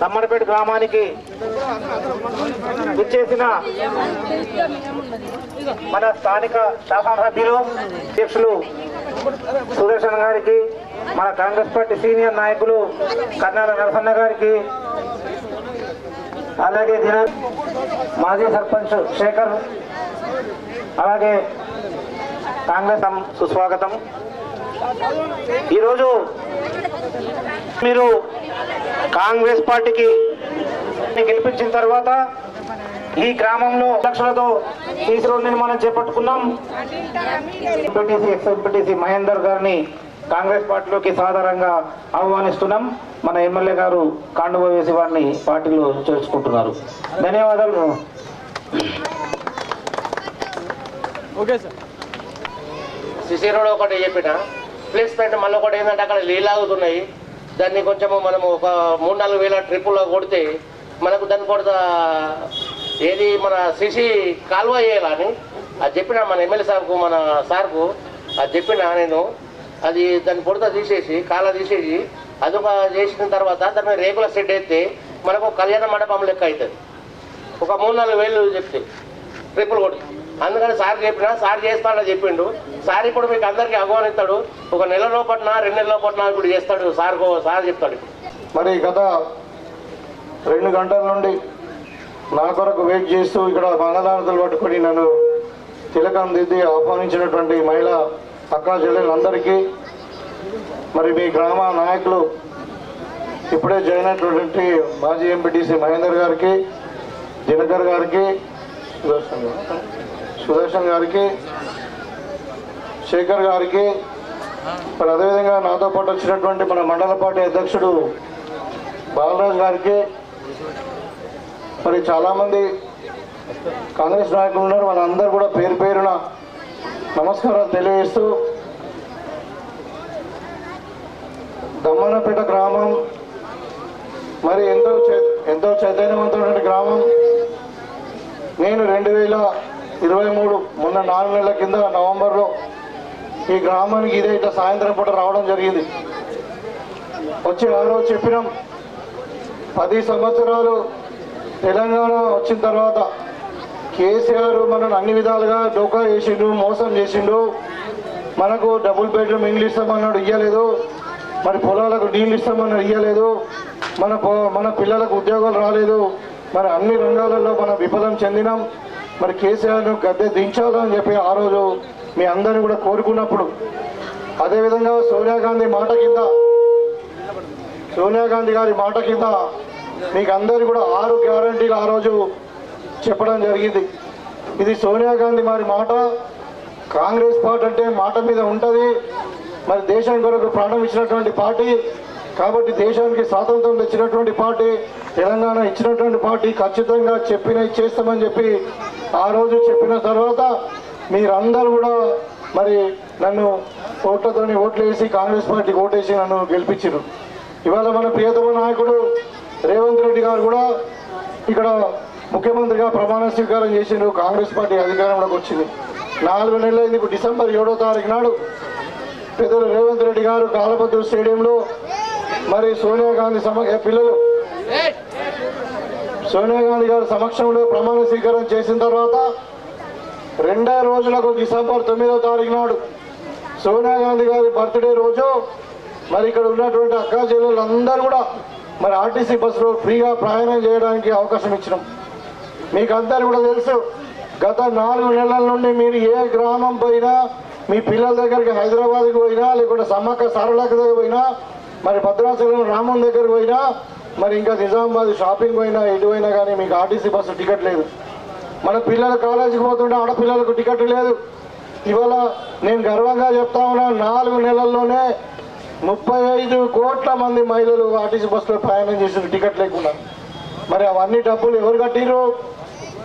తమ్మడిపేట గ్రామానికి ఇచ్చేసిన మన స్థానిక శాసనసభ్యులు అధ్యక్షులు సుదర్శన్ గారికి మన కాంగ్రెస్ పార్టీ సీనియర్ నాయకులు కర్నాల నరసన్న గారికి అలాగే దిన మాజీ సర్పంచ్ శేఖర్ అలాగే కాంగ్రెస్ సుస్వాగతం. ఈరోజు మీరు కాంగ్రెస్ పార్టీకి గెలిపించిన తర్వాత ఈ గ్రామంలో లక్షలతో సీసీ రోడ్ నిర్మాణం చేపట్టుకున్నాం. ఎంపీటీసీ ఎక్స్ ఎంపీటీసీ మహేందర్ గారిని కాంగ్రెస్ పార్టీలోకి సాధారణంగా ఆహ్వానిస్తున్నాం. మన ఎమ్మెల్యే గారు కాండువ వేసి వారిని పార్టీలో చేర్చుకుంటున్నారు. ధన్యవాదాలు. సిసి రోడ్ ఒకటి చెప్పిన ప్లేస్మెంట్ మళ్ళీ ఒకటి ఏంటంటే అక్కడ నీళ్ళు ఆగుతున్నాయి. దాన్ని కొంచెము మనము ఒక మూడు నాలుగు వేల ట్రిప్పులో కొడితే మనకు దాన్ని కొడత ఏది మన సిసి కాలువ వేయాలని అది చెప్పిన మన ఎమ్మెల్యే సార్కు మన సార్కు అది చెప్పిన నేను. అది దాన్ని పొడత తీసేసి కాల తీసేసి అదొక చేసిన తర్వాత దాని రేకుల సెట్ అయితే మనకు కళ్యాణ మండపం లెక్క అవుతుంది ఒక మూడు నాలుగు వేలు చెప్తే ట్రిప్పులు కొడుతుంది అందుకని సార్ చెప్పినా సార్ చేస్తాడని చెప్పిండు. సార్ ఇప్పుడు మీకు అందరికీ ఆహ్వానిస్తాడు. ఒక నెల లోపట్న రెండు నెలల లోపట్న ఇప్పుడు చేస్తాడు. సార్ సార్ చెప్తాడు మరి గత రెండు గంటల నుండి నా కొరకు వెయిట్ చేస్తూ ఇక్కడ మంగళారతులు పట్టుకొని నన్ను తిలకం దిద్ది ఆహ్వానించినటువంటి మహిళా అక్క చెల్లెలందరికీ మరి మీ గ్రామ నాయకులు ఇప్పుడే జాయిన్ అయినటువంటి మాజీ ఎంపీటీసీ మహేందర్ గారికి దినకర్ గారికి సుదర్శన్ గారికి శేఖర్ గారికి మరి అదేవిధంగా నాతో పాటు వచ్చినటువంటి మన మండల పార్టీ అధ్యక్షుడు బాలరాజు గారికి మరి చాలామంది కాంగ్రెస్ నాయకులు ఉన్నారు. వాళ్ళందరూ కూడా పేరు పేరున నమస్కారాలు తెలియజేస్తూ దమ్మనపేట గ్రామం మరి ఎంతో చై- ఎంతో చైతన్యవంతమైన గ్రామం. నేను రెండు వేల ఇరవై మూడు మొన్న నాలుగు నెలల కింద నవంబర్లో ఈ గ్రామానికి ఇదే ఇట్లా సాయంత్రం పూట రావడం జరిగింది. వచ్చి ఆ రోజు చెప్పినాం పది సంవత్సరాలు తెలంగాణ వచ్చిన తర్వాత కేసీఆర్ మనల్ని అన్ని విధాలుగా డోకా చేసిండు మోసం చేసిండు. మనకు డబుల్ బెడ్రూమ్ ఇండ్లు ఇస్తామన్నాడు ఇయ్యలేదు. మరి పొలాలకు నీళ్ళు ఇస్తామన్నాడు ఇయ్యలేదు. మన మన పిల్లలకు ఉద్యోగాలు రాలేదు. మరి అన్ని రంగాలలో మనం విఫలం చెందినాం. మరి కేసీఆర్ను గద్దె దించాలని చెప్పి ఆ రోజు మీ అందరిని కూడా కోరుకున్నప్పుడు అదేవిధంగా సోనియా గాంధీ మాట కింద సోనియా గాంధీ గారి మాట కింద మీకు అందరు కూడా ఆరు గ్యారంటీలు ఆ రోజు చెప్పడం జరిగింది. ఇది సోనియా గాంధీ మరి మాట కాంగ్రెస్ పార్టీ అంటే మాట మీద ఉంటుంది. మరి దేశం కొరకు ప్రాణం ఇచ్చినటువంటి పార్టీ కాబట్టి దేశానికి స్వాతంత్రం తెచ్చినటువంటి పార్టీ తెలంగాణ ఇచ్చినటువంటి పార్టీ ఖచ్చితంగా చెప్పిన చేస్తామని చెప్పి ఆ రోజు చెప్పిన తర్వాత మీరందరూ కూడా మరి నన్ను ఓట్లతోని ఓట్లు వేసి కాంగ్రెస్ పార్టీకి ఓటేసి నన్ను గెలిపించారు ఇవాళ మన ప్రియతమ నాయకుడు రేవంత్ రెడ్డి గారు కూడా ఇక్కడ ముఖ్యమంత్రిగా ప్రమాణ స్వీకారం చేసిండ్రు కాంగ్రెస్ పార్టీ అధికారంలోకి వచ్చింది. నాలుగు నెలలైంది ఇప్పుడు డిసెంబర్ ఏడో తారీఖు నాడు పెద్దలు రేవంత్ రెడ్డి గారు కాలభద్రు స్టేడియంలో మరి సోనియా గాంధీ సమక్ష పిల్లలు. సోనియా గాంధీ గారి సమక్షంలో ప్రమాణ స్వీకారం చేసిన తర్వాత రెండో రోజులకు డిసెంబర్ తొమ్మిదో తారీఖు నాడు సోనియా గాంధీ గారి బర్త్డే రోజు మరి ఇక్కడ ఉన్నటువంటి అక్కా అందరూ కూడా మరి ఆర్టీసీ బస్సులో ఫ్రీగా ప్రయాణం చేయడానికి అవకాశం ఇచ్చినాం. మీకు అందరు కూడా తెలుసు గత నాలుగు నెలల నుండి మీరు ఏ గ్రామం పోయినా మీ పిల్లల దగ్గరికి హైదరాబాద్కి పోయినా లేకుంటే సమ్మక్క సారలక పోయినా మరి భద్రాచలం రామం దగ్గరకు పోయినా మరి ఇంకా నిజామాబాద్ షాపింగ్ పోయినా ఎటు పోయినా కానీ మీకు ఆర్టీసీ బస్సు టికెట్ లేదు. మన పిల్లలు కాలేజీకి పోతుంటే ఆడపిల్లలకు టికెట్ లేదు. ఇవాళ నేను గర్వంగా చెప్తా ఉన్నా నాలుగు నెలల్లోనే ముప్పై ఐదు కోట్ల మంది మహిళలు ఆర్టీసీ బస్సులో ప్రయాణం చేసిన టికెట్ లేకుండా. మరి అవన్నీ డబ్బులు ఎవరు కట్టిరు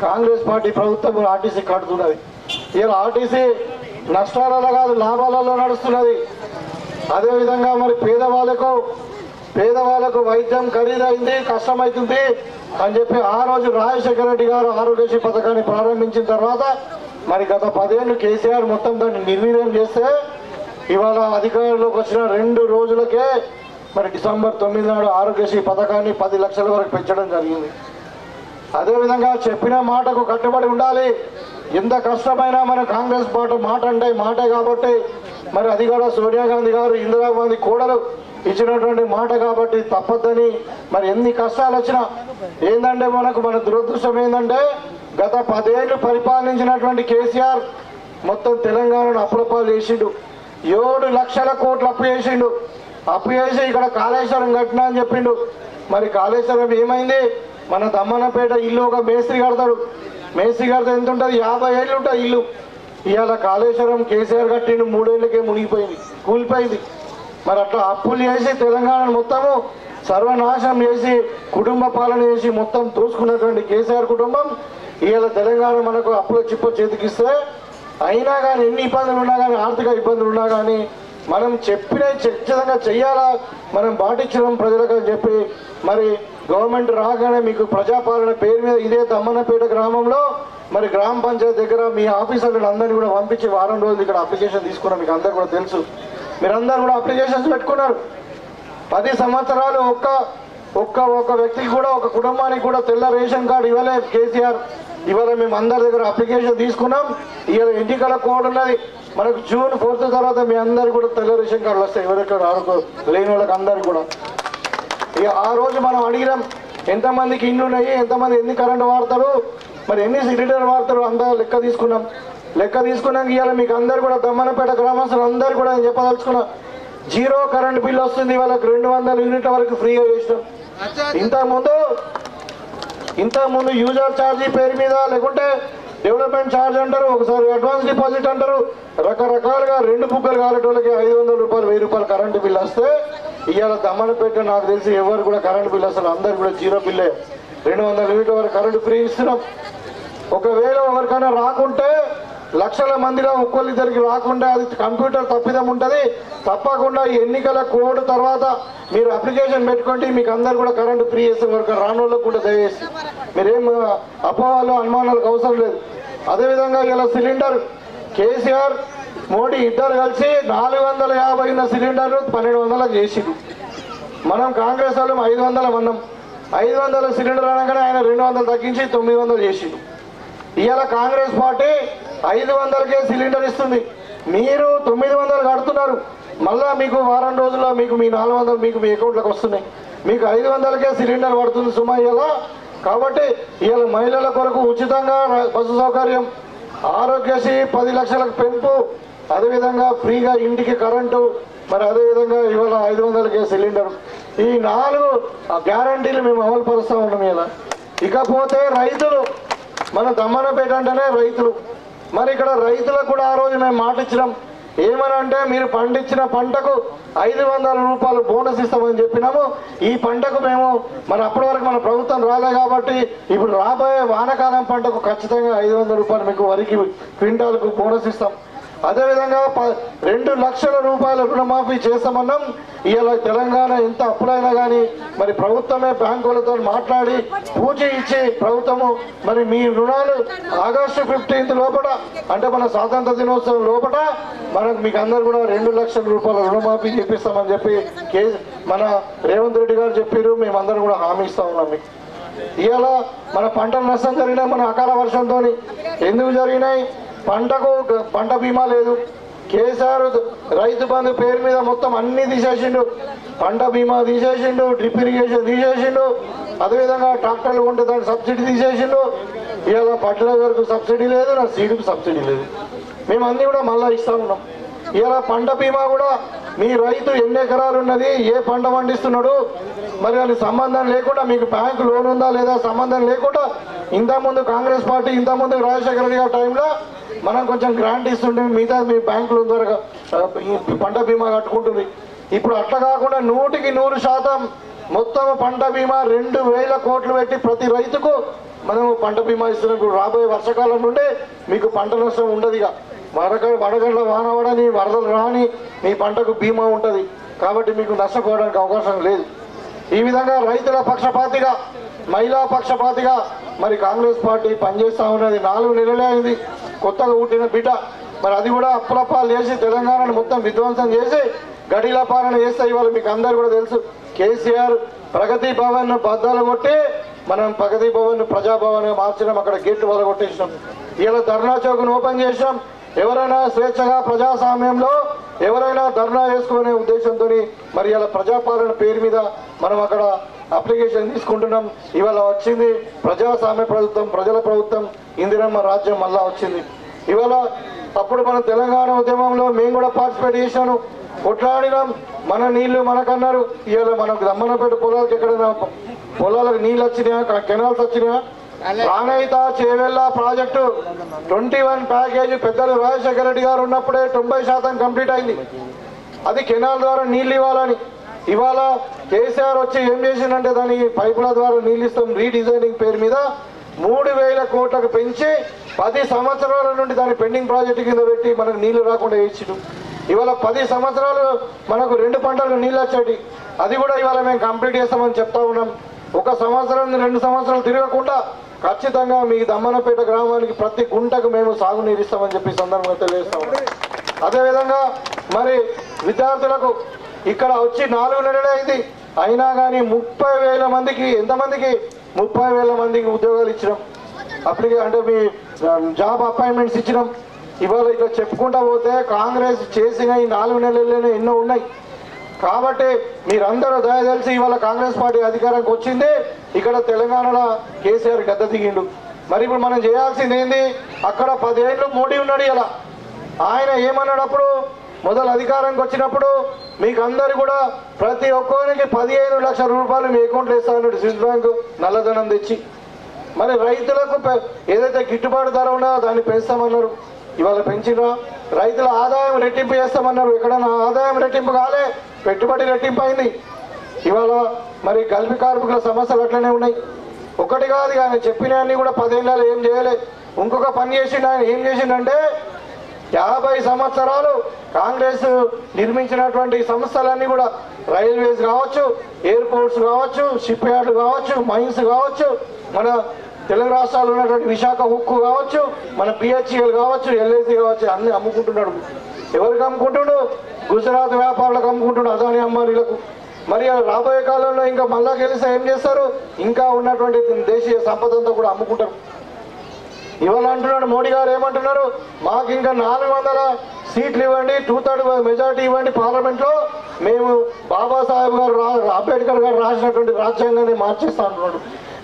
కాంగ్రెస్ పార్టీ ప్రభుత్వం ఆర్టీసీ కడుతున్నది ఇలా ఆర్టీసీ నష్టాలలో కాదు లాభాలలో నడుస్తున్నది. అదేవిధంగా మరి పేదవాళ్ళకు పేదవాళ్ళకు వైద్యం ఖరీదైంది కష్టమవుతుంది అని చెప్పి ఆ రోజు రాజశేఖర రెడ్డి గారు ఆరోగ్యశ్రీ పథకాన్ని ప్రారంభించిన తర్వాత మరి గత పదేళ్ళు కేసీఆర్ మొత్తం దాన్ని నిర్వీర్యం చేస్తే ఇవాళ అధికారంలోకి వచ్చిన రెండు రోజులకే మరి డిసెంబర్ తొమ్మిది నాడు ఆరోగ్యశ్రీ పథకాన్ని పది లక్షల వరకు పెంచడం జరిగింది. అదేవిధంగా చెప్పిన మాటకు కట్టుబడి ఉండాలి. ఎంత కష్టమైనా మన కాంగ్రెస్ పార్టీ మాట అంటే మాటే కాబట్టి మరి అది కూడా సోనియా గాంధీ గారు ఇందిరా గాంధీ కోడలు ఇచ్చినటువంటి మాట కాబట్టి తప్పద్దని. మరి ఎన్ని కష్టాలు వచ్చినా ఏంటంటే మనకు మన దురదృష్టం ఏంటంటే గత పదేళ్ళు పరిపాలించినటువంటి కేసీఆర్ మొత్తం తెలంగాణను అప్పులపాలు చేసిండు. ఏడు లక్షల కోట్లు అప్పు చేసిండు. అప్పు చేసి ఇక్కడ కాళేశ్వరం కట్టినా అని చెప్పిండు. మరి కాళేశ్వరం ఏమైంది? మన దమ్మన్నపేట ఇల్లు ఒక మేస్త్రి కడతాడు. మేస్త్రి కడితే ఎంత ఉంటుంది? యాభై ఏళ్ళు ఉంటుంది ఇల్లు. ఇవాళ కాళేశ్వరం కేసీఆర్ కట్టిండు మూడేళ్ళకే మునిగిపోయింది కూలిపోయింది. మరి అట్లా అప్పులు చేసి తెలంగాణ మొత్తము సర్వనాశనం చేసి కుటుంబ పాలన చేసి మొత్తం దోసుకున్నటువంటి కేసీఆర్ కుటుంబం ఇవాళ తెలంగాణ మనకు అప్పుల చిప్ప చేతికిస్తే అయినా కానీ ఎన్ని ఇబ్బందులు ఉన్నా కానీ ఆర్థిక ఇబ్బందులు ఉన్నా కానీ మనం చెప్పిన ఖచ్చితంగా చెయ్యాలా మనం పాటించడం ప్రజలకు అని చెప్పి మరి గవర్నమెంట్ రాగానే మీకు ప్రజాపాలన పేరు మీద ఇదే తమ్మన్నపేట గ్రామంలో మరి గ్రామ పంచాయతీ దగ్గర మీ ఆఫీసర్లను అందరినీ కూడా పంపించి వారం రోజులు ఇక్కడ అప్లికేషన్ తీసుకున్నాం. మీకు అందరు కూడా తెలుసు. మీరందరూ కూడా అప్లికేషన్స్ పెట్టుకున్నారు. పది సంవత్సరాలు ఒక్క ఒక్క ఒక్క వ్యక్తికి కూడా ఒక కుటుంబానికి కూడా తెల్ల రేషన్ కార్డు ఇవ్వలే కేసీఆర్. ఇవాళ మేము అందరి దగ్గర అప్లికేషన్ తీసుకున్నాం. ఇవాళ ఎన్నికల కోడ్ ఉన్నది. మనకు జూన్ ఫోర్త్ తర్వాత మీ అందరు కూడా తెల్ల రేషన్ కార్డులు వస్తాయి ఎవరెక్కడ ఆడుకో లేని వాళ్ళకి అందరికి కూడా. ఇక ఆ రోజు మనం అడిగినాం ఎంతమందికి ఇండ్లు ఉన్నాయి ఎంతమంది ఎన్ని కరెంట్ వాడతారు మరి ఎన్ని సిలిండర్ వాడతారు అంతా లెక్క తీసుకున్నాం? లెక్క తీసుకున్నాక ఇవాళ మీకు అందరు కూడా దమ్మనపేట గ్రామస్తులు అందరు కూడా నేను చెప్పదలుచుకున్నా జీరో కరెంట్ బిల్ వస్తుంది వాళ్ళకి రెండు వందల యూనిట్ల వరకు ఫ్రీగా చేసినాం. ఇంతకుముందు ఇంతకుముందు యూజర్ ఛార్జీ పేరు మీద లేకుంటే డెవలప్మెంట్ ఛార్జ్ అంటారు ఒకసారి అడ్వాన్స్ డిపాజిట్ అంటారు రకరకాలుగా రెండు బుక్కలు కాలేటోళ్ళకి ఐదు వందల రూపాయలు వెయ్యి రూపాయలు కరెంటు బిల్ వస్తే ఇవాళ దమ్మనపేట నాకు తెలిసి ఎవరు కూడా కరెంటు బిల్ అసలు అందరు కూడా జీరో బిల్లే. రెండు వందల యూనిట్ల వరకు కరెంటు ఫ్రీ ఇస్తున్నాం. ఒకవేళ ఎవరికైనా రాకుంటే లక్షల మందిలో ఒక్కొల్లిద్దరికి రాకుండా అది కంప్యూటర్ తప్పిదం ఉంటుంది. తప్పకుండా ఈ ఎన్నికల కోడ్ తర్వాత మీరు అప్లికేషన్ పెట్టుకోండి. మీకు అందరు కూడా కరెంటు ఫ్రీ చేస్తే వరకు రానోళ్ళకు కూడా దయచేసి. మీరేం అపోహలు అనుమానాలకు అవసరం లేదు. అదేవిధంగా ఇలా సిలిండర్ కేసీఆర్ మోడీ ఇద్దరు కలిసి నాలుగు వందల యాభై ఉన్న సిలిండర్ను పన్నెండు వందలకు చేసిండు మనం కాంగ్రెస్ వాళ్ళం ఐదు వందల మన్నాం ఐదు వందల సిలిండర్ అనగానే ఆయన రెండు వందలు తగ్గించి తొమ్మిది వందలు చేసిండు. ఇవాళ కాంగ్రెస్ పార్టీ ఐదు వందలకే సిలిండర్ ఇస్తుంది. మీరు తొమ్మిది వందలు కడుతున్నారు. మళ్ళా మీకు వారం రోజుల్లో మీకు మీ నాలుగు వందలు మీకు మీ అకౌంట్లోకి వస్తున్నాయి. మీకు ఐదు వందలకే సిలిండర్ పడుతుంది సుమా ఇలా కాబట్టి ఇవాళ మహిళల కొరకు ఉచితంగా బస్సు సౌకర్యం ఆరోగ్యశ్రీ పది లక్షలకు పెంపు అదేవిధంగా ఫ్రీగా ఇంటికి కరెంటు మరి అదేవిధంగా ఇవాళ ఐదు వందల గ్యాస్ సిలిండర్. ఈ నాలుగు గ్యారంటీలు మేము అమలు పరుస్తూ ఉన్నాం ఇలా ఇకపోతే రైతులు మన దమ్మనపేట అంటేనే రైతులు. మరి ఇక్కడ రైతులకు కూడా ఆ రోజు మేము మాట ఇచ్చినాం. ఏమని అంటే మీరు పండించిన పంటకు ఐదు వందల రూపాయలు బోనస్ ఇస్తామని చెప్పినాము. ఈ పంటకు మేము మన అప్పటి వరకు మన ప్రభుత్వం రాలే కాబట్టి ఇప్పుడు రాబోయే వానకాలం పంటకు ఖచ్చితంగా ఐదు వందల రూపాయలు మీకు వరికి క్వింటాలకు బోనస్ ఇస్తాం. అదేవిధంగా ప- రెండు లక్షల రూపాయల రుణమాఫీ చేస్తామన్నాం ఇలా తెలంగాణ ఎంత అప్పులైనా కానీ మరి ప్రభుత్వమే బ్యాంకులతో మాట్లాడి పూజ ఇచ్చి ప్రభుత్వము మరి మీ రుణాలు ఆగస్టు ఫిఫ్టీన్త్ లోపల అంటే మన స్వాతంత్ర దినోత్సవం లోపల మనకు మీకు అందరు కూడా రెండు లక్షల రూపాయల రుణమాఫీ చేపిస్తామని చెప్పి కే మన రేవంత్ రెడ్డి గారు చెప్పారు. మేమందరం కూడా హామీ ఇస్తా ఉన్నాం మీకు. ఇవాళ మన పంట నష్టం జరిగినాయి మన అకాల వర్షంతో ఎందుకు జరిగినాయి? పంటకు పంట బీమా లేదు. కేసీఆర్ రైతు బంధు పేరు మీద మొత్తం అన్ని తీసేసిండు. పంట బీమా తీసేసిండు డ్రిప్ ఇరిగేషన్ తీసేసిండు. అదేవిధంగా ట్రాక్టర్లు కొంటే దానికి సబ్సిడీ తీసేసిండు. ఇవాళ ఫర్టిలైజర్కు సబ్సిడీ లేదు నా సీడ్కు సబ్సిడీ లేదు. మేము అన్నీ కూడా మళ్ళీ ఇస్తా ఉన్నాం. ఇవాళ పంట బీమా కూడా మీ రైతు ఎన్ని ఎకరాలు ఉన్నది ఏ పంట పండిస్తున్నాడు మరి అది సంబంధం లేకుండా మీకు బ్యాంకు లోన్ ఉందా లేదా సంబంధం లేకుండా ఇంతకుముందు కాంగ్రెస్ పార్టీ ఇంతకుముందు రాజశేఖర రెడ్డి గారి టైంలో మనం కొంచెం గ్రాంట్ ఇస్తుంటే మిగతా మీ బ్యాంకుల ద్వారా పంట బీమా కట్టుకుంటుంది. ఇప్పుడు అట్లా కాకుండా నూటికి నూరు శాతం మొత్తం పంట బీమా రెండు వేల కోట్లు పెట్టి ప్రతి రైతుకు మనం పంట బీమా ఇస్తున్నాం. ఇప్పుడు రాబోయే వర్షాకాలం నుండి మీకు పంట నష్టం ఉండదు వరగ వరక వడగండ్ల వాన పడని వరదలు రాని మీ పంటకు బీమా ఉంటుంది. కాబట్టి మీకు నష్టపోవడానికి అవకాశం లేదు. ఈ విధంగా రైతుల పక్షపాతిగా మహిళా పక్షపాతిగా మరి కాంగ్రెస్ పార్టీ పనిచేస్తా ఉన్నది. నాలుగు నెలలే అయింది. కొత్తగా పుట్టిన బిడ్డ. మరి అది కూడా అప్పులప్పాలు చేసి తెలంగాణను మొత్తం విధ్వంసం చేసి గడిల పాలన చేస్తే ఇవాళ మీకు అందరు కూడా తెలుసు. కేసీఆర్ ప్రగతి భవన్ బద్దాలు కొట్టి మనం ప్రగతి భవన్ ప్రజాభవన్ మార్చడం అక్కడ గేట్లు వల్ల కొట్టేసినాం. ఇలా ధర్నా చౌక్ను ఓపెన్ చేసినాం. ఎవరైనా స్వేచ్ఛగా ప్రజాస్వామ్యంలో ఎవరైనా ధర్నా చేసుకునే ఉద్దేశంతో మరి ఇలా ప్రజాపాలన పేరు మీద మనం అక్కడ అప్లికేషన్ తీసుకుంటున్నాం. ఇవాళ వచ్చింది ప్రజాస్వామ్య ప్రభుత్వం ప్రజల ప్రభుత్వం ఇందిరమ్మ రాజ్యం మళ్ళా వచ్చింది. ఇవాళ అప్పుడు మన తెలంగాణ ఉద్యమంలో మేము కూడా పార్టిసిపేట్ చేశాను. కొట్లాడినాం. మన నీళ్ళు మనకన్నారు. ఇవాళ మనకు దమ్మనపేట పొలాలకు ఎక్కడైనా పొలాలకు నీళ్ళు వచ్చినాయా? కెనాల్స్ వచ్చినాయా? Pranahita Chevella project twenty one package పెద్దలు రాజశేఖర రెడ్డి గారు ఉన్నప్పుడే తొంభై శాతం కంప్లీట్ అయింది. అది కెనాల్ ద్వారా నీళ్ళు ఇవ్వాలని. ఇవాళ కేసీఆర్ వచ్చి ఏం చేసిందంటే దాని పైపుల ద్వారా నీళ్ళు ఇస్తాం రీడిజైనింగ్ పేరు మీద మూడు వేల కోట్లకు పెంచి పది సంవత్సరాల నుండి దాని పెండింగ్ ప్రాజెక్టు కింద పెట్టి మనకు నీళ్ళు రాకుండా ఇచ్చిడు ఇవాళ పది సంవత్సరాలు మనకు రెండు పంటలకు నీళ్ళు వచ్చేటి. అది కూడా ఇవాళ మేము కంప్లీట్ చేస్తామని చెప్తా ఉన్నాం. ఒక సంవత్సరం రెండు సంవత్సరాలు తిరగకుండా ఖచ్చితంగా మీ దమ్మనపేట గ్రామానికి ప్రతి గుంటకు మేము సాగునీరు ఇస్తామని చెప్పి సందర్భంగా తెలియజేస్తాము అదేవిధంగా మరి విద్యార్థులకు ఇక్కడ వచ్చి నాలుగు నెలలే అయింది. అయినా కానీ ముప్పై వేల మందికి ఎంతమందికి ముప్పై వేల మందికి ఉద్యోగాలు ఇచ్చినాం. అప్లికే అంటే మీ జాబ్ అపాయింట్మెంట్స్ ఇచ్చినాం. ఇవాళ ఇట్లా చెప్పుకుంటా పోతే కాంగ్రెస్ చేసిన ఈ నాలుగు నెలల్లోనే ఎన్నో ఉన్నాయి. కాబట్టి మీరందరూ దయదలిసి ఇవాళ కాంగ్రెస్ పార్టీ అధికారానికి వచ్చింది. ఇక్కడ తెలంగాణలో కేసీఆర్ గద్ద దిగిండు. మరి ఇప్పుడు మనం చేయాల్సింది ఏంది? అక్కడ పదేళ్ళు మోడీ ఉన్నాడు ఇలా. ఆయన ఏమన్నాడప్పుడు? మొదలు అధికారానికి వచ్చినప్పుడు మీకు అందరు కూడా ప్రతి ఒక్కరికి పదిహేను లక్షల రూపాయలు మీ అకౌంట్లో ఇస్తానన్నాడు స్విస్ బ్యాంకు నల్లధనం తెచ్చి. మరి రైతులకు ఏదైతే గిట్టుబాటు ధర ఉన్నదో దాన్ని పెంచుతామన్నారు. ఇవాళ పెంచినా రైతుల ఆదాయం రెట్టింపు చేస్తామన్నారు. ఎక్కడన్నా ఆదాయం రెట్టింపు కాలే. పెట్టుబడి రెట్టింపు అయింది. ఇవాళ మరి గల్పి కార్మికుల సమస్యలు అట్లనే ఉన్నాయి. ఒకటి కాదు ఆయన చెప్పిన అన్ని కూడా పదేళ్ళలో ఏం చేయలే. ఇంకొక పని చేసిండు ఆయన ఏం చేసిండంటే యాభై సంవత్సరాలు కాంగ్రెస్ నిర్మించినటువంటి సంస్థలన్నీ కూడా రైల్వేస్ కావచ్చు ఎయిర్పోర్ట్స్ కావచ్చు షిప్ యార్డ్ కావచ్చు మైన్స్ కావచ్చు మన తెలుగు రాష్ట్రాల్లో ఉన్నటువంటి విశాఖ ఉక్కు కావచ్చు మన పిహెచ్ఎల్ కావచ్చు ఎల్ఐసి కావచ్చు అన్ని అమ్ముకుంటున్నాడు. ఎవరికి అమ్ముకుంటున్నాడు గుజరాత్ వ్యాపారులకు అమ్ముకుంటున్నాడు అదాని అంబానీలకు. మరి రాబోయే కాలంలో ఇంకా మళ్ళా గెలిస్తే ఏం చేస్తారు? ఇంకా ఉన్నటువంటి దేశీయ సంపదంతా కూడా అమ్ముకుంటారు. ఇవాళ అంటున్నాడు మోడీ గారు ఏమంటున్నారు? మాకు ఇంకా నాలుగు వందల సీట్లు ఇవ్వండి టూ థర్డ్ మెజార్టీ ఇవ్వండి పార్లమెంట్లో. మేము బాబాసాహెబ్ గారు రా- అంబేద్కర్ గారు రాసినటువంటి రాజ్యాంగాన్ని మార్చేస్తా అంటున్నాడు.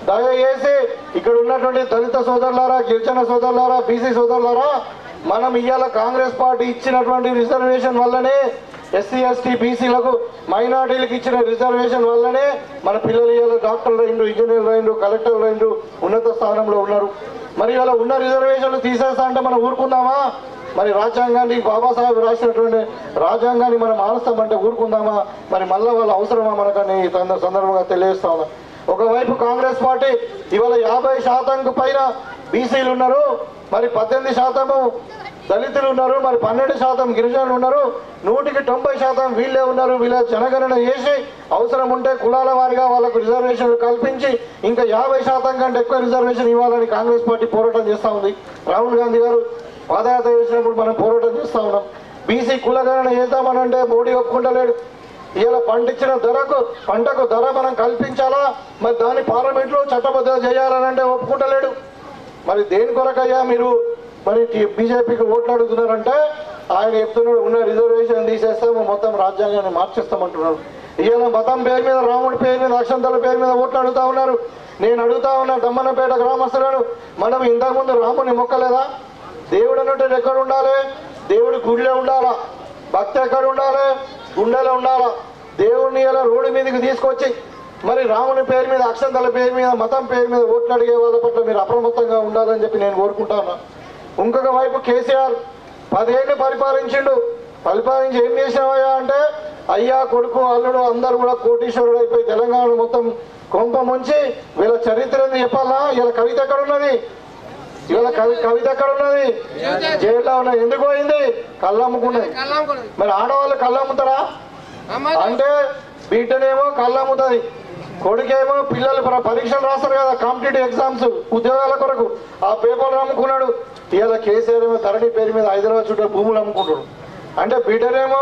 దయచేసి ఇక్కడ ఉన్నటువంటి దళిత సోదరులారా గిరిజన సోదరులారా బీసీ సోదరులారా మనం ఇవాళ కాంగ్రెస్ పార్టీ ఇచ్చినటువంటి రిజర్వేషన్ వల్లనే ఎస్సీ ఎస్టీ బీసీలకు మైనార్టీలకు ఇచ్చిన రిజర్వేషన్ వల్లనే మన పిల్లలు ఇవాళ డాక్టర్లు అయిండు ఇంజనీర్లు అయిండు కలెక్టర్లు అయిండు ఉన్నత స్థానంలో ఉన్నారు. మరి ఇలా ఉన్న రిజర్వేషన్లు తీసేస్తా అంటే మనం ఊరుకుందామా? మరి రాజ్యాంగాన్ని బాబాసాహెబ్ రాసినటువంటి రాజ్యాంగాన్ని మనం ఆలస్తామంటే ఊరుకుందామా? మరి మళ్ళీ వాళ్ళ అవసరమా మనకని సందర్భంగా తెలియజేస్తా ఉన్నా. ఒకవైపు కాంగ్రెస్ పార్టీ ఇవాళ యాభై శాతంకు పైన బీసీలు ఉన్నారు. మరి పద్దెనిమిది శాతము దళితులు ఉన్నారు మరి పన్నెండు శాతం గిరిజనులు ఉన్నారు నూటికి తొంభై శాతం వీళ్ళే ఉన్నారు వీళ్ళ జనగణన చేసి అవసరం ఉంటే కులాల వారిగా వాళ్ళకు రిజర్వేషన్లు కల్పించి ఇంకా యాభై శాతం కంటే ఎక్కువ రిజర్వేషన్ ఇవ్వాలని కాంగ్రెస్ పార్టీ పోరాటం చేస్తూ ఉంది. రాహుల్ గాంధీ గారు పాదయాత్ర చేసినప్పుడు మనం పోరాటం చేస్తా ఉన్నాం. బీసీ కులగణన చేద్దామనంటే మోడీ ఒప్పుకుంటలేడు. ఇలా పండించిన ధరకు పంటకు ధర మనం కల్పించాలా? మరి దాన్ని పార్లమెంట్లో చట్టబద్ధ చేయాలనంటే ఒప్పుకుంటలేడు. మరి దేని కొరకయ్యా మీరు మరి బీజేపీకి ఓట్లు అడుగుతున్నారంటే ఆయన చెప్తున్నాడు ఉన్న రిజర్వేషన్ తీసేస్తాము మొత్తం రాజ్యాంగాన్ని మార్చేస్తామంటున్నాడు ఇవాళ మతం పేరు మీద రాముడి పేరు మీద అక్షంతల పేరు మీద ఓట్లు అడుగుతా ఉన్నారు. నేను అడుగుతా ఉన్నా దమ్మన్నపేట గ్రామస్తులను మనం ఇంతకుముందు రాముని మొక్కలేదా? దేవుడు అన్నట్టు ఎక్కడ ఉండాలి దేవుడి గుడిలో ఉండాలా? భక్తి ఎక్కడ ఉండాలి? గుండెలో ఉండాలా? దేవుడిని ఇలా రోడ్డు మీదకి తీసుకొచ్చి మరి రాముని పేరు మీద అక్షంతల పేరు మీద మతం పేరు మీద ఓట్లు అడిగే వాళ్ళ పట్ల మీరు అప్రమత్తంగా ఉండాలని చెప్పి నేను కోరుకుంటాను ఇంకొక వైపు కేసీఆర్ పదేళ్ళు పరిపాలించిండు. పరిపాలించి ఏం చేసినావయ్యా అంటే అయ్యా కొడుకు అల్లుడు అందరు కూడా కోటీశ్వరుడు అయిపోయి తెలంగాణ మొత్తం కొంప ముంచి వీళ్ళ చరిత్ర చెప్పాలా? వీళ్ళ కవిత ఎక్కడ ఉన్నది ఇవాళ కవి కవిత ఎక్కడ ఉన్నది జైల్లో ఉన్నది ఎందుకు పోయింది? కళ్ళమ్ముకున్నది మరి ఆడవాళ్ళు కళ్ళమ్ముతారా అంటే బిడ్డనేమో కళ్ళమ్ముతుంది కొడుకేమో పిల్లలు పరీక్షలు రాస్తారు కదా కాంపిటేటివ్ ఎగ్జామ్స్ ఉద్యోగాల కొరకు. ఆ పేపర్లు అమ్ముకున్నాడు. ఇవాళ కేసీఆర్ ఏమో ధరణి పేరు మీద హైదరాబాద్ చుట్టూ భూములు అమ్ముకుంటాడు. అంటే బిడ్డనేమో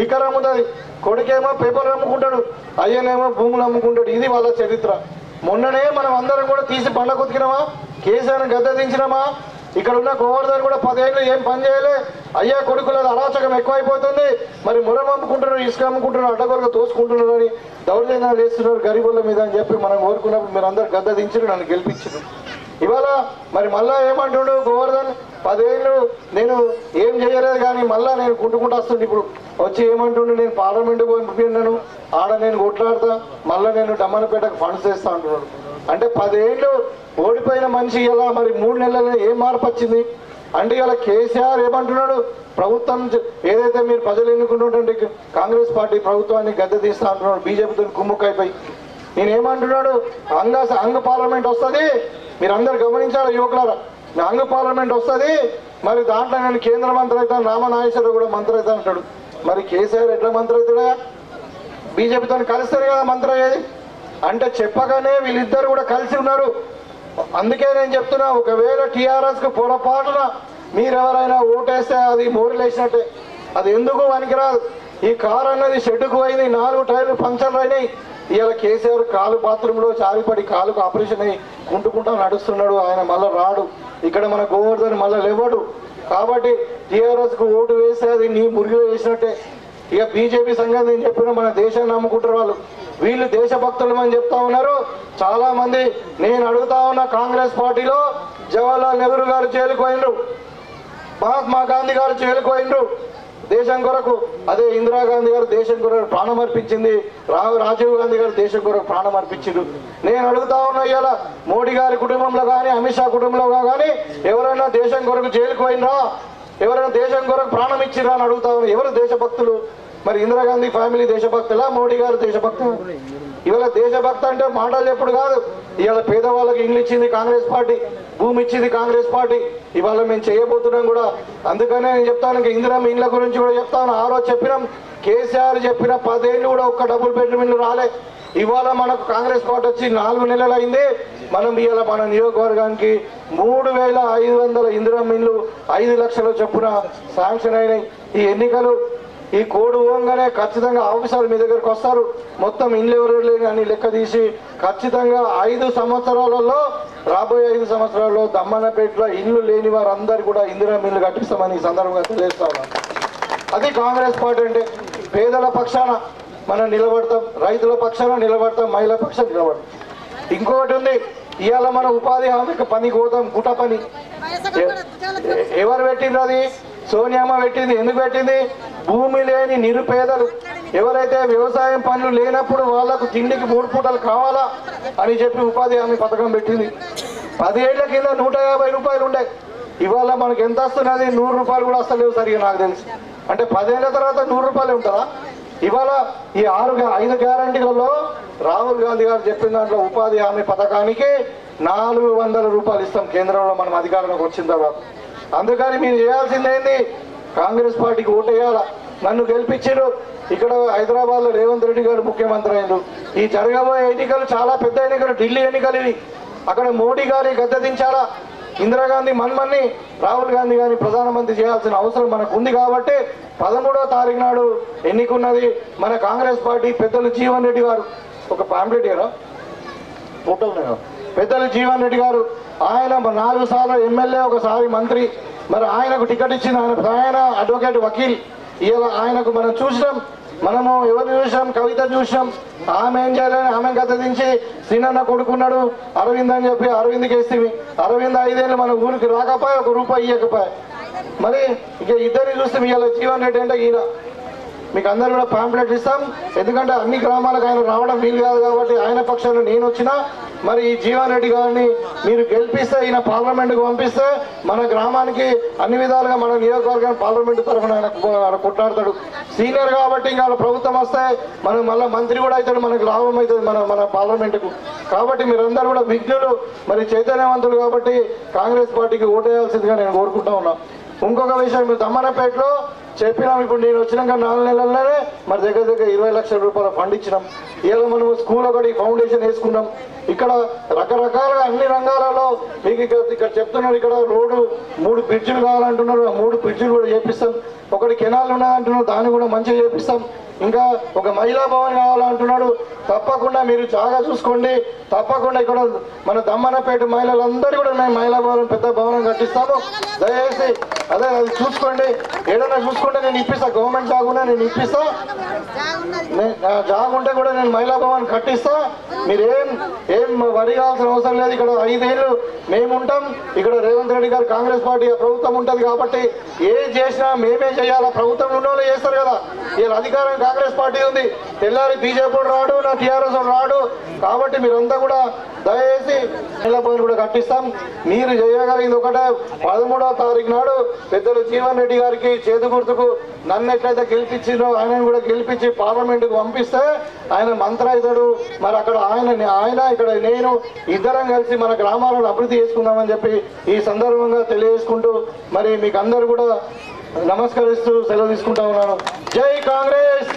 లిక్కర్ అమ్ముతుంది కొడుకేమో పేపర్ అమ్ముకుంటాడు అయ్యనేమో భూములు అమ్ముకుంటాడు. ఇది వాళ్ళ చరిత్ర. మొన్ననే మనం అందరం కూడా తీసి పండ్ల కుతికినామా? కేసీఆర్ని గద్దె దించినామా? ఇక్కడ ఉన్న గోవర్ధన్ కూడా పదేళ్ళు ఏం పని చేయలే. అయ్యా కొడుకుల అరాచకం ఎక్కువైపోతుంది. మరి మురం అమ్ముకుంటున్నారు ఇసుక అమ్ముకుంటున్నారు అడ్డగొరగా తోసుకుంటున్నారు అని దౌర్జన్యాలు వేస్తున్నారు గరీబుల మీద అని చెప్పి మనం కోరుకున్నప్పుడు మీరు అందరు గద్దదించరు నన్ను గెలిపించారు. ఇవాళ మరి మళ్ళా ఏమంటుడు గోవర్ధన్? పదేళ్ళు నేను ఏం చేయలేదు కానీ మళ్ళా నేను కుంటుకుంటూ వస్తుండే ఇప్పుడు. వచ్చి ఏమంటుండు నేను పార్లమెంట్ పోయినాను ఆడ నేను కొట్లాడతా మళ్ళా నేను డమ్మనపేటకు ఫండ్స్ చేస్తా అంటున్నాడు అంటే పదేళ్ళు ఓడిపోయిన మనిషి ఇలా మరి మూడు నెలల్లో ఏం మార్పు వచ్చింది? అంటే ఇలా కేసీఆర్ ఏమంటున్నాడు? ప్రభుత్వం ఏదైతే మీరు ప్రజలు ఎన్నుకుంటుంటే కాంగ్రెస్ పార్టీ ప్రభుత్వాన్ని గద్దె తీస్తా అంటున్నాడు బీజేపీతో కుమ్ముకైపోయి. నేను ఏమంటున్నాడు అంగ అంగ పార్లమెంట్ వస్తుంది మీరు అందరు గమనించాలి యువకులారా. నా పార్లమెంట్ వస్తుంది మరి దాంట్లో నేను కేంద్ర మంత్రి అవుతాను రామనాగేశ్వరరావు కూడా మంత్రి అవుతా అంటాడు. మరి కేసీఆర్ ఎట్లా మంత్రి అవుతాడా? బీజేపీతో కలిస్తారు కదా మంత్రి అయ్యేది? అంటే చెప్పగానే వీళ్ళిద్దరు కూడా కలిసి ఉన్నారు. అందుకే నేను చెప్తున్నా ఒకవేళ టీఆర్ఎస్కు పొరపాటున మీరెవరైనా ఓటేస్తే అది మోరిలేసినట్టే. అది ఎందుకు పనికిరాదు ఈ కారు అన్నది షెడ్డుకు పోయింది నాలుగు టైర్లు పంక్చర్లు అయినాయి. ఇవాళ కేసీఆర్ కాలు బాత్రూంలో చారిపడి కాలుకు ఆపరేషన్ అయ్యి కుంటుకుంటా నడుస్తున్నాడు. ఆయన మళ్ళా రాడు. ఇక్కడ మన గోవర్ధన్ మళ్ళీ లేవడు. కాబట్టి టీఆర్ఎస్కు ఓటు వేస్తే అది నీ మురిగిలో వేసినట్టే. ఇక బీజేపీ సంఘం నేను చెప్పిన మన దేశాన్ని నమ్ముకుంటారు వాళ్ళు. వీళ్ళు దేశభక్తులు అని చెప్తా ఉన్నారు. చాలా మంది నేను అడుగుతా ఉన్న కాంగ్రెస్ పార్టీలో జవహర్లాల్ నెహ్రూ గారు చేరుకోయినరు మహాత్మా గాంధీ గారు చేరుకోయినరు దేశం కొరకు అదే ఇందిరాగాంధీ గారు దేశం కొరకు ప్రాణం అర్పించింది రావు రాజీవ్ గాంధీ గారు దేశం కొరకు ప్రాణం అర్పించిండు నేను అడుగుతా ఉన్నా ఇవాళ మోడీ గారి కుటుంబంలో కానీ అమిత్ షా కుటుంబంలో కానీ ఎవరైనా దేశం కొరకు జైలుకు పోయినరా ఎవరైనా దేశం కొరకు ప్రాణం ఇచ్చిరా అని అడుగుతా ఉన్నా ఎవరు దేశభక్తులు? మరి ఇందిరాగాంధీ ఫ్యామిలీ దేశభక్తులా మోడీ గారు దేశభక్తులు? ఇవాళ దేశభక్తి అంటే మాటలు ఎప్పుడు కాదు. ఇవాళ పేదవాళ్ళకి ఇంగ్లీష్ ఇచ్చింది కాంగ్రెస్ పార్టీ భూమి ఇచ్చింది కాంగ్రెస్ పార్టీ. ఇవాళ మేము చేయబోతున్నాం కూడా. అందుకనే నేను చెప్తాను ఇంకా ఇందిరమ్మ ఇండ్ల గురించి కూడా చెప్తాను. ఆ రోజు చెప్పినాం కేసీఆర్ చెప్పిన పదేళ్ళు కూడా ఒక్క డబుల్ బెడ్రూమ్ ఇల్లు రాలే. ఇవాళ మనకు కాంగ్రెస్ పార్టీ వచ్చి నాలుగు నెలలు అయింది. మనం ఇవాళ మన నియోజకవర్గానికి మూడు వేల ఐదు వందల ఇందిరమ్మ ఇల్లు ఐదు లక్షల చొప్పున శాంక్షన్ అయినాయి. ఈ ఎన్నికలు ఈ కోడ్ పోగానే ఖచ్చితంగా ఆఫీసర్ మీ దగ్గరకు వస్తారు. మొత్తం ఇండ్లు ఎవరు అని లెక్క తీసి ఖచ్చితంగా ఐదు సంవత్సరాలలో రాబోయే ఐదు సంవత్సరాల్లో దమ్మనపేటలో ఇల్లు లేని వారందరూ కూడా ఇందిరా ఇల్లు కట్టిస్తామని ఈ సందర్భంగా తెలియజేస్తా అది కాంగ్రెస్ పార్టీ అంటే పేదల పక్షాన మనం నిలబడతాం రైతుల పక్షాన నిలబడతాం మహిళల పక్షాన నిలబడతాం. ఇంకొకటి ఉంది ఇవాళ మన ఉపాధి హామీకి పనికి పోతాం గుట పని. ఎవరు పెట్టింది అది? సోనియామ్మ పెట్టింది ఎందుకు పెట్టింది? భూమి లేని నిరుపేదలు. ఎవరైతే వ్యవసాయం పనులు లేనప్పుడు వాళ్ళకు తిండికి మూడు పూటలు కావాలా అని చెప్పి ఉపాధి హామీ పథకం పెట్టింది. పదిహేళ్ళ కింద నూట యాభై రూపాయలు ఉండే. ఇవాళ మనకి ఎంత వస్తున్నది? నూరు రూపాయలు కూడా వస్తలేవు సరిగా నాకు తెలిసి. అంటే పదేళ్ళ తర్వాత నూరు రూపాయలు ఉంటుందా? ఇవాళ ఈ ఆరు గ్యా- ఐదు గ్యారంటీలలో రాహుల్ గాంధీ గారు చెప్పిన దాంట్లో ఉపాధి హామీ పథకానికి నాలుగు వందల రూపాయలు ఇస్తాం కేంద్రంలో మనం అధికారంలోకి వచ్చిన తర్వాత. అందుకని మీరు చేయాల్సింది ఏంది? కాంగ్రెస్ పార్టీకి ఓటేయాల? నన్ను గెలిపించారు. ఇక్కడ హైదరాబాద్లో రేవంత్ రెడ్డి గారు ముఖ్యమంత్రి అయ్యారు. ఈ జరగబోయే ఎన్నికలు చాలా పెద్ద ఎన్నికలు ఢిల్లీ ఎన్నికలు ఇవి. అక్కడ మోడీ గారి గద్దె దించాలా? ఇందిరాగాంధీ మన్మన్ని రాహుల్ గాంధీ గారిని ప్రధానమంత్రి చేయాల్సిన అవసరం మనకు ఉంది కాబట్టి పదమూడో తారీఖు నాడు ఎన్నికున్నది మన కాంగ్రెస్ పార్టీ పెద్దలు జీవన్ రెడ్డి గారు. ఒక పాంప్లెట్ గారు ఫోటోలు ఉన్నాయి? పెద్దలు జీవన్ రెడ్డి గారు ఆయన నాలుగు సార్లు ఎమ్మెల్యే ఒకసారి మంత్రి. మరి ఆయనకు టికెట్ ఇచ్చింది ఆయన ఆయన అడ్వకేట్ వకీల్. ఇలా ఆయనకు మనం చూసినాం మనము ఎవరు చూసాం కవిత చూసాం ఆమె ఏం చేయాలని ఆమె గత దించి సినన్న కొడుకున్నాడు అరవింద్ అని చెప్పి అరవింద్కి వేస్తే అరవింద్ ఐదేళ్ళు మన ఊరికి రాకపోయి ఒక రూపాయి ఇవ్వకపోయి మరి ఇక ఇద్దరిని చూస్తే మీ జీవన్ రెడ్డి అంటే ఈయన. మీకు అందరు కూడా పాంప్లెట్ ఇస్తాం. ఎందుకంటే అన్ని గ్రామాలకు ఆయన రావడం వీలు కాదు కాబట్టి ఆయన పక్షంలో నేను వచ్చినా మరి ఈ జీవారెడ్డి గారిని మీరు గెలిపిస్తే ఈయన పార్లమెంట్కి పంపిస్తే మన గ్రామానికి అన్ని విధాలుగా మన నియోజకవర్గం పార్లమెంట్ తరఫున ఆయన ఆయన కొట్లాడతాడు. సీనియర్ కాబట్టి ఇంకా ప్రభుత్వం వస్తే మనం మళ్ళీ మంత్రి కూడా అవుతాడు మనకు లాభం అవుతుంది మన మన పార్లమెంటుకు. కాబట్టి మీరందరూ కూడా విఘ్నులు మరి చైతన్యవంతులు కాబట్టి కాంగ్రెస్ పార్టీకి ఓటేయాల్సిందిగా నేను కోరుకుంటా ఉన్నా. ఇంకొక విషయం మీరు దమ్మనపేటలో చెప్పినాం ఇప్పుడు నేను వచ్చినాక నాలుగు నెలల్లోనే మరి దగ్గర దగ్గర ఇరవై లక్షల రూపాయల ఫండ్ ఇచ్చినాం. ఏదో మనం స్కూల్ ఒకటి ఫౌండేషన్ వేసుకున్నాం. ఇక్కడ రకరకాలుగా అన్ని రంగాలలో మీకు ఇక్కడ ఇక్కడ చెప్తున్నారు ఇక్కడ రోడ్డు మూడు బ్రిడ్జిలు కావాలంటున్నారు ఆ మూడు బ్రిడ్జిలు కూడా చేపిస్తాం. ఒకటి కెనాల్ ఉన్నదంటున్నారు దాన్ని కూడా మంచిగా చేపిస్తాం. ఇంకా ఒక మహిళా భవన్ కావాలంటున్నాడు. తప్పకుండా మీరు జాగా చూసుకోండి. తప్పకుండా ఇక్కడ మన దమ్మనపేట మహిళలందరూ కూడా మేము మహిళా భవనం పెద్ద భవనం కట్టిస్తాము. దయచేసి అదే అది చూసుకోండి. ఏదైనా చూసుకుంటే నేను ఇప్పిస్తా. గవర్నమెంట్ జాగ్ నేను ఇప్పిస్తా. నే- జాగ్ ఉంటే కూడా నేను మహిళా భవన్ కట్టిస్తా. మీరేం ఏం వరి కావాల్సిన అవసరం లేదు. ఇక్కడ ఐదేళ్ళు మేము ఉంటాం. ఇక్కడ రేవంత్ రెడ్డి గారు కాంగ్రెస్ పార్టీ ప్రభుత్వం ఉంటుంది కాబట్టి ఏం చేసినా మేమే చేయాలా. ప్రభుత్వం ఉన్న వాళ్ళు చేస్తారు కదా. వీళ్ళ అధికారం కాంగ్రెస్ పార్టీ ఉంది. తెల్లారి బీజేపీ రాడు నా టీఆర్ఎస్ రాడు. కాబట్టి మీరంతా కూడా దయచేసి మహిళా భవన్ కూడా కట్టిస్తాం. మీరు చేయగలిగింది ఒకటే. పదమూడవ తారీఖు నాడు పెద్దలు జీవన్ రెడ్డి గారికి చేతి గుర్తుకు నన్ను ఎట్లయితే గెలిపించిందో ఆయనను కూడా గెలిపించి పార్లమెంటుకు పంపిస్తే ఆయన మంత్రి అవుతాడు మరి అక్కడ ఆయన ఆయన ఇక్కడ నేను ఇద్దరం కలిసి మన గ్రామాలను అభివృద్ధి చేసుకుందామని చెప్పి ఈ సందర్భంగా తెలియజేసుకుంటూ మరి మీకు అందరు కూడా నమస్కరిస్తూ సెలవు తీసుకుంటా ఉన్నాను. జై కాంగ్రెస్!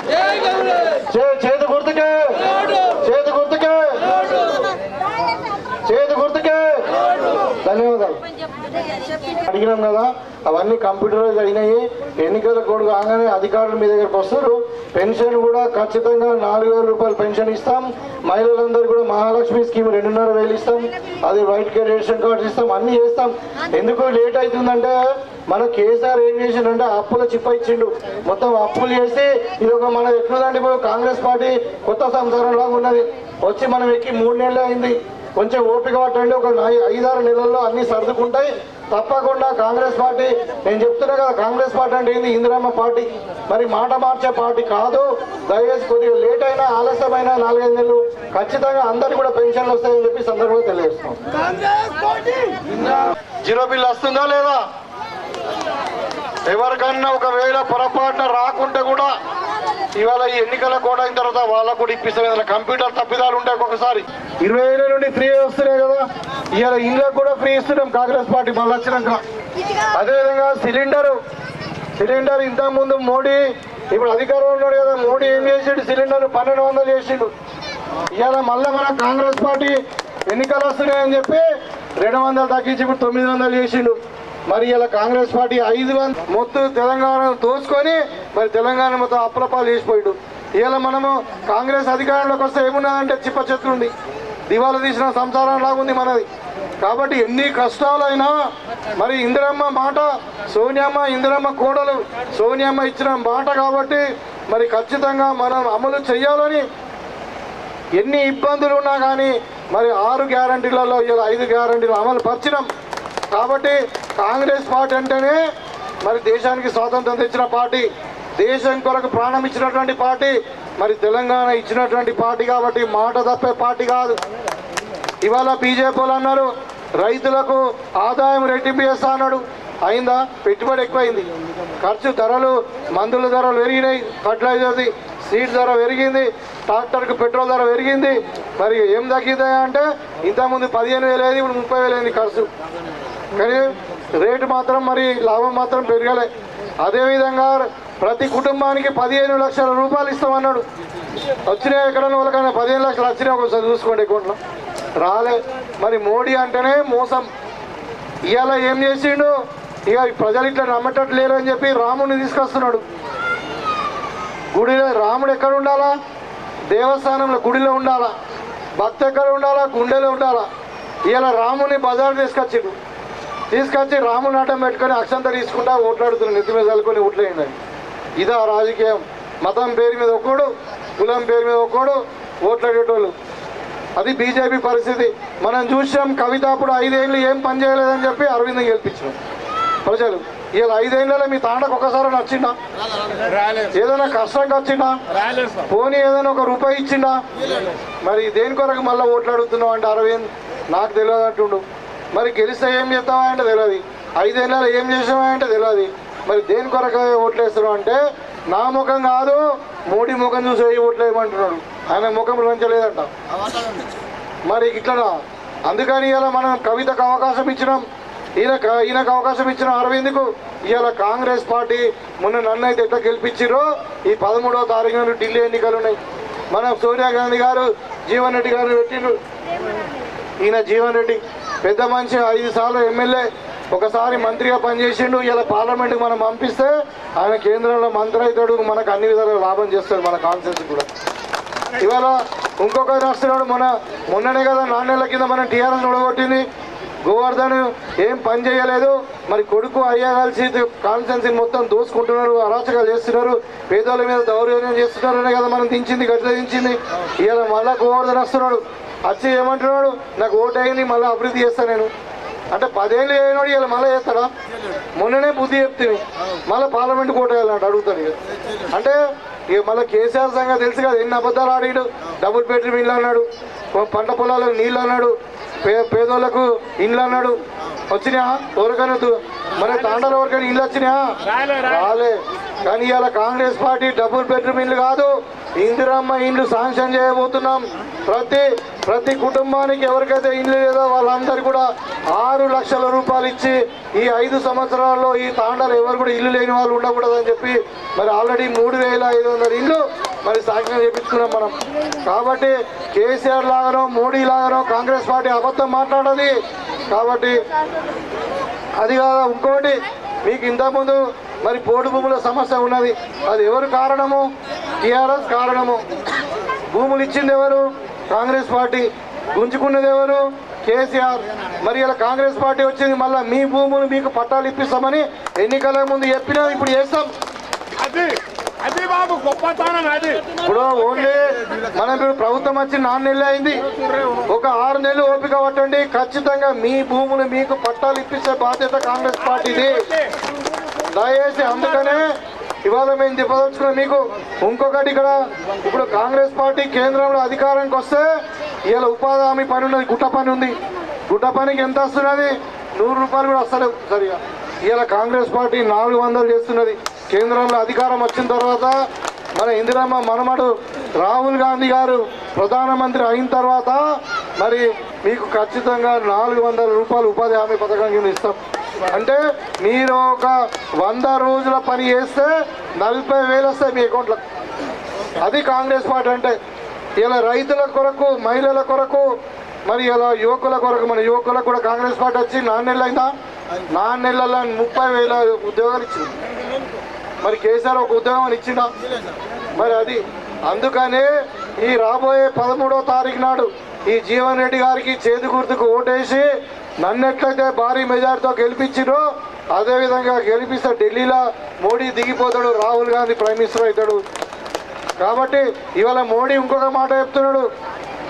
జై చేతి గుర్తుకే! చేతి గుర్తుకే! చేతి గుర్తుకే! ధన్యవాదాలు. అడిగినాం కదా అవన్నీ కంప్యూటరైజ్ అయినాయి. ఎన్నికల కోడ్ కాగానే అధికారులు మీ దగ్గరకు వస్తారు. పెన్షన్ కూడా ఖచ్చితంగా నాలుగు వేల రూపాయలు పెన్షన్ ఇస్తాం. మహిళలందరూ కూడా మహాలక్ష్మి స్కీమ్ రెండున్నర వేలు ఇస్తాం. అది వైట్ కార్డ్ రేషన్ కార్డ్స్ ఇస్తాం. అన్ని చేస్తాం. ఎందుకు లేట్ అవుతుందంటే మన కేసీఆర్ ఏం చేసిండంటే అప్పుల చిప్ప ఇచ్చిండు. మొత్తం అప్పులు చేసి ఇది ఒక మన ఎట్లుందంటే ఇప్పుడు కాంగ్రెస్ పార్టీ కొత్త సంసారం లాగా ఉన్నది. వచ్చి మనం ఎక్కి మూడు నెలలు అయింది. కొంచెం ఓపిక పట్టండి. ఒక ఐదారు నెలల్లో అన్ని సర్దుకుంటాయి. తప్పకుండా కాంగ్రెస్ పార్టీ నేను చెప్తున్నా కదా కాంగ్రెస్ పార్టీ అంటే ఏంది? ఇందిరమ్మ పార్టీ. మరి మాట మార్చే పార్టీ కాదు. దయచేసి కొద్దిగా లేట్ అయినా ఆలస్యమైన నాలుగైదు నెలలు ఖచ్చితంగా అందరికి కూడా పెన్షన్లు వస్తాయని చెప్పి సందర్భంగా తెలియజేస్తున్నాం. జీరో బిల్ వస్తుందా లేదా? ఎవరికన్నా ఒకవేళ పొరపాటున రాకుంటే కూడా ఇవాళ ఈ ఎన్నికల కోట అయిన తర్వాత వాళ్ళకు కూడా ఇప్పిస్తాం. ఏదైనా కంప్యూటర్ తప్పిదాలు ఉంటాయి ఒక్కొక్కసారి ఇరవై ఏళ్ళ నుండి ఫ్రీ వస్తున్నాయి కదా. ఇవాళ ఇళ్ళకు కూడా ఫ్రీ ఇస్తున్నాం కాంగ్రెస్ పార్టీ మళ్ళీ వచ్చినాక అదేవిధంగా సిలిండర్. సిలిండర్ ఇంతకుముందు మోడీ ఇప్పుడు అధికారంలో ఉన్నాడు కదా. మోడీ ఏం చేసిండు? సిలిండర్ పన్నెండు వందలు చేసిండు. ఇవాళ మళ్ళీ మన కాంగ్రెస్ పార్టీ ఎన్నికలు వస్తున్నాయని చెప్పి రెండు వందలు తగ్గించి ఇప్పుడు తొమ్మిది వందలు చేసిండు. మరి ఇలా కాంగ్రెస్ పార్టీ ఐదు మొత్తం తెలంగాణ దోచుకొని మరి తెలంగాణ మొత్తం అప్రపాలు చేసిపోయాడు. ఇలా మనము కాంగ్రెస్ అధికారంలోకి వస్తే ఏమున్నదంటే చిప్ప చెట్టు ఉంది దివాలా తీసిన సంసారం లాగుంది మనది. కాబట్టి ఎన్ని కష్టాలైనా మరి ఇందిరమ్మ మాట సోనియమ్మ ఇందిరమ్మ కోడలు సోనియమ్మ ఇచ్చిన మాట కాబట్టి మరి ఖచ్చితంగా మనం అమలు చేయాలని ఎన్ని ఇబ్బందులు ఉన్నా కానీ మరి ఆరు గ్యారంటీలలో ఇలా ఐదు గ్యారంటీలు అమలు పరిచినాం కాబట్టి కాంగ్రెస్ పార్టీ అంటేనే మరి దేశానికి స్వాతంత్రం తెచ్చిన పార్టీ. దేశం కొరకు ప్రాణం ఇచ్చినటువంటి పార్టీ మరి తెలంగాణ ఇచ్చినటువంటి పార్టీ కాబట్టి మాట తప్పే పార్టీ కాదు. ఇవాళ బీజేపీలు అన్నారు రైతులకు ఆదాయం రెట్టింపు చేస్తా అన్నాడు. అయిందా? పెట్టుబడి ఎక్కువైంది. ఖర్చు ధరలు మందుల ధరలు పెరిగినాయి. ఫర్టిలైజర్ది సీడ్ ధర పెరిగింది. ట్రాక్టర్కి పెట్రోల్ ధర పెరిగింది. మరి ఏం తగ్గిందా అంటే ఇంతకుముందు పదిహేను వేలు అయింది ఇప్పుడు ముప్పై వేలు అయింది ఖర్చు. కానీ రేటు మాత్రం మరి లాభం మాత్రం పెరగలే. అదేవిధంగా ప్రతి కుటుంబానికి పదిహేను లక్షల రూపాయలు ఇస్తామన్నాడు. వచ్చినాయి ఎక్కడన్నా వాళ్ళకైనా పదిహేను లక్షలు వచ్చినాయి ఒకసారి చూసుకోండి అకౌంట్లో. రాలే. మరి మోడీ అంటేనే మోసం. ఇవాళ ఏం చేసిండు? ఇక ప్రజలు ఇట్లా నమ్మటట్టు లేరు అని చెప్పి రాముడిని తీసుకొస్తున్నాడు. గుడిలో రాముడు ఎక్కడ ఉండాలా? దేవస్థానంలో గుడిలో ఉండాలా? భక్తి ఎక్కడ ఉండాలా? గుండెలో ఉండాలా? ఇలా రాముని బజార్ తీసుకొచ్చిండు. తీసుకొచ్చి రాముని ఆటం పెట్టుకొని అక్షంత తీసుకుంటా ఓట్లాడుతున్నాడు నెత్తి మీద చల్లుకొని ఓట్లేయండి ఇదా రాజకీయం. మతం పేరు మీద ఒక్కోడు కులం పేరు మీద ఒక్కోడు ఓట్లాడేటోళ్ళు. అది బీజేపీ పరిస్థితి. మనం చూసాం కవిత అప్పుడు ఐదేళ్ళు ఏం పని చేయలేదని చెప్పి అరవింద్ గెలిపించాం ప్రజలు. ఇలా ఐదేళ్ళలో మీ తాండకు ఒకసారి నచ్చిందా? ఏదైనా కష్టంగా వచ్చిందా పోనీ ఏదైనా ఒక రూపాయి ఇచ్చిందా? మరి దేని కొరకు మళ్ళీ ఓట్లాడుతున్నావు అంటే అరవింద్? నాకు తెలియదు అంటుండు. మరి గెలిస్తే ఏం చేస్తావా అంటే తెలియదు ఐదేళ్ళలో ఏం చేసామా అంటే తెలియదు మరి దేని కొరకు ఓట్లేస్తున్నావు అంటే నా ముఖం కాదు మోడీ ముఖం చూసి వేయి ఓట్లేయమంటున్నాడు. ఆయన ముఖం లంచలేదంట మరి ఇట్లనా? అందుకని ఇలా మనం కవితకు అవకాశం ఇచ్చినాం. ఈయన ఈయనకు అవకాశం ఇచ్చిన అరవింద్కు ఇవాళ కాంగ్రెస్ పార్టీ మొన్న నన్ను అయితే ఎట్లా గెలిపించారో ఈ పదమూడవ తారీఖు ఢిల్లీ ఎన్నికలు ఉన్నాయి. మన సోనియా గాంధీ గారు జీవన్ రెడ్డి గారు పెట్టిండ్రు. ఈయన జీవన్ రెడ్డి. పెద్ద మనిషి ఐదు సార్లు ఎమ్మెల్యే ఒకసారి మంత్రిగా పనిచేసిండు. ఇలా పార్లమెంట్కి మనం పంపిస్తే ఆయన కేంద్రంలో మంత్రి అవుతాడు. మనకు అన్ని విధాలుగా లాభం చేస్తాడు మన కాన్సెన్స్ కూడా. ఇవాళ ఇంకొక వస్తున్నాడు మన మొన్ననే కదా నాణ్యాల కింద మనం టీఆర్ఎస్ ఓడగొట్టింది గోవర్ధన్ ఏం పని చేయలేదు. మరి కొడుకు అయ్యా కలిసి మొత్తం దోసుకుంటున్నారు అరాచకాలు చేస్తున్నారు. పేదోళ్ళ మీద దౌర్జన్యం చేస్తున్నారు కదా మనం దించింది గట్ల దించింది. ఇవాళ మళ్ళా గోవర్ధన్ వస్తున్నాడు. వచ్చి ఏమంటున్నాడు? నాకు ఓటు అయింది మళ్ళీ అభివృద్ధి చేస్తాను నేను. అంటే పదేళ్ళు అయినాడు ఇలా మళ్ళీ చేస్తాడా? మొన్ననే బుద్ధి చెప్తుంది మళ్ళీ పార్లమెంట్ కోట వెళ్ళాడు అడుగుతాడు ఇక. అంటే ఇక మళ్ళీ కేసీఆర్ సంగతి తెలుసు కదా ఎన్ని అబద్ధాలు ఆడాడు? డబుల్ బెడ్రూమ్ ఇల్లు అన్నాడు పంట పొలాలకు నీళ్ళు అన్నాడు పే పేదోళ్ళకు ఇండ్లు అన్నాడు. వచ్చినాయా? ఎవరికైనా మరి మన తాండాలో ఎవరికైనా ఇల్లు వచ్చినాయా? రాలే. కానీ ఇవాళ కాంగ్రెస్ పార్టీ డబుల్ బెడ్రూమ్ ఇల్లు కాదు. ఇందిరమ్మ ఇండ్లు శాంక్షన్ చేయబోతున్నాం. ప్రతి ప్రతి కుటుంబానికి ఎవరికైతే ఇల్లు లేదో వాళ్ళందరూ కూడా ఆరు లక్షల రూపాయలు ఇచ్చి ఈ ఐదు సంవత్సరాల్లో ఈ తాండాలు ఎవరు కూడా ఇల్లు లేని వాళ్ళు ఉండకూడదని చెప్పి మరి ఆల్రెడీ మూడు వేల ఐదు వందల ఇల్లు మరి శాంక్షన్ చేపించుకున్నాం మనం. కాబట్టి కేసీఆర్ లాగానో మోడీ లాగానో కాంగ్రెస్ పార్టీ అబద్ధం మాట్లాడది. కాబట్టి అది కాదు ఇంకోటి మీకు ఇంతకుముందు మరి పోటు భూముల సమస్య ఉన్నది. అది ఎవరు కారణము? టీఆర్ఎస్ కారణము. భూములు ఇచ్చింది ఎవరు? కాంగ్రెస్ పార్టీ. గుంజుకున్నది ఎవరు? కేసీఆర్. మరి ఇలా కాంగ్రెస్ పార్టీ వచ్చింది మళ్ళీ మీ భూములు మీకు పట్టాలు ఇప్పిస్తామని ఎన్నికల ముందు చెప్పినా ఇప్పుడు చేస్తాం. అది అది బాబు గొప్పతనం అది. ఇప్పుడు ఓన్లీ మనం ఇప్పుడు ప్రభుత్వం వచ్చి నాలుగు నెలలు అయింది. ఒక ఆరు నెలలు ఓపిక పట్టండి. ఖచ్చితంగా మీ భూములు మీకు పట్టాలు ఇప్పించే బాధ్యత కాంగ్రెస్ పార్టీది. దయచేసి అందుకనే ఇవాళ మేము చెప్పదలుచుకున్న మీకు ఇంకొకటి ఇక్కడ ఇప్పుడు కాంగ్రెస్ పార్టీ కేంద్రంలో అధికారానికి వస్తే ఇవాళ ఉపాధి హామీ పని ఉన్నది గుట్ట పని ఉంది. గుట్ట పనికి ఎంత వస్తున్నది? నూరు రూపాయలు కూడా వస్తలేవు సరిగా. ఇవాళ కాంగ్రెస్ పార్టీ నాలుగు వందలు చేస్తున్నది. కేంద్రంలో అధికారం వచ్చిన తర్వాత మన ఇందిరమ్మ మనమడు రాహుల్ గాంధీ గారు ప్రధానమంత్రి అయిన తర్వాత మరి మీకు ఖచ్చితంగా నాలుగు వందల రూపాయలు ఉపాధి హామీ పథకం కింద ఇస్తాం. అంటే మీరు ఒక వంద రోజుల పని చేస్తే నలభై వేలు వస్తాయి మీ అకౌంట్లో. అది కాంగ్రెస్ పార్టీ అంటే ఇలా రైతుల కొరకు మహిళల కొరకు మరి ఇలా యువకుల కొరకు మన యువకులకు కూడా కాంగ్రెస్ పార్టీ వచ్చి నాలుగు నెలలు నెలల ముప్పై వేల ఉద్యోగాలు ఇచ్చింది. మరి కేసీఆర్ ఒక ఉద్యోగం ఇచ్చిందా మరి అది. అందుకనే ఈ రాబోయే పదమూడో తారీఖు నాడు ఈ జీవన్ రెడ్డి గారికి చేతి గుర్తుకు ఓటేసి నన్ను ఎట్లయితే భారీ మెజార్టీతో గెలిపించిరో అదేవిధంగా గెలిపిస్తే ఢిల్లీలో మోడీ దిగిపోతాడు రాహుల్ గాంధీ ప్రైమ్ మినిస్టర్ అవుతాడు. కాబట్టి ఇవాళ మోడీ ఇంకొక మాట చెప్తున్నాడు.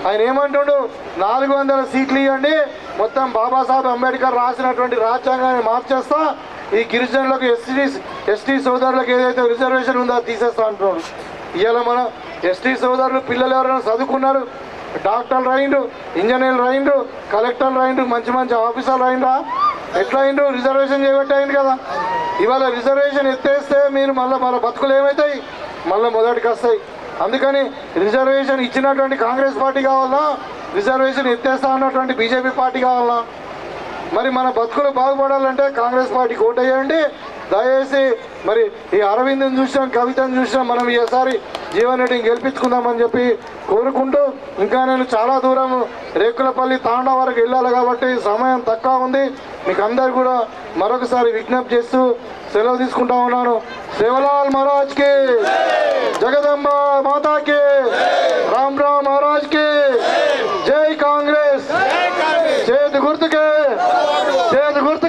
ఆయన ఏమంటుడు? నాలుగు వందల సీట్లు ఇవ్వండి మొత్తం బాబాసాహెబ్ అంబేద్కర్ రాసినటువంటి రాజ్యాంగాన్ని మార్చేస్తా ఈ గిరిజనులకు ఎస్టీ ఎస్టీ సోదరులకు ఏదైతే రిజర్వేషన్ ఉందో తీసేస్తా అంటున్నాడు. ఇవాళ మన ఎస్టీ సోదరులు పిల్లలు ఎవరైనా చదువుకున్నారు డాక్టర్లు రాయిండు ఇంజనీర్లు రాయిండు కలెక్టర్లు రాయిండు మంచి మంచి ఆఫీసర్లు రాయిండ్రా. ఎట్లా అయిండు రిజర్వేషన్ చేయబట్టి కదా. ఇవాళ రిజర్వేషన్ ఎత్తేస్తే మీరు మళ్ళీ మన బతుకులు ఏమవుతాయి మళ్ళీ మొదటికి వస్తాయి. అందుకని రిజర్వేషన్ ఇచ్చినటువంటి కాంగ్రెస్ పార్టీ కావాలా? రిజర్వేషన్ ఎత్తేస్తా అన్నటువంటి బీజేపీ పార్టీ కావాలా? మరి మన బతుకులు బాగుపడాలంటే కాంగ్రెస్ పార్టీకి ఓటేయండి దయచేసి మరి ఈ అరవింద్ని చూసినాం కవితను చూసినాం మనం ఈసారి జీవన్ రెడ్డిని గెలిపించుకుందామని చెప్పి కోరుకుంటూ ఇంకా నేను చాలా దూరం రేకులపల్లి తాండ వరకు వెళ్ళాలి కాబట్టి సమయం తక్కువ ఉంది. మీకు అందరు కూడా మరొకసారి విజ్ఞప్తి చేస్తూ సెలవు తీసుకుంటా ఉన్నాను. శివలాల్ మహారాజ్కి జగదంబ మాతాకి రామ్ రామ్ మహారాజ్కి జై కాంగ్రెస్. చేతి గుర్తుకే చేతి గుర్తు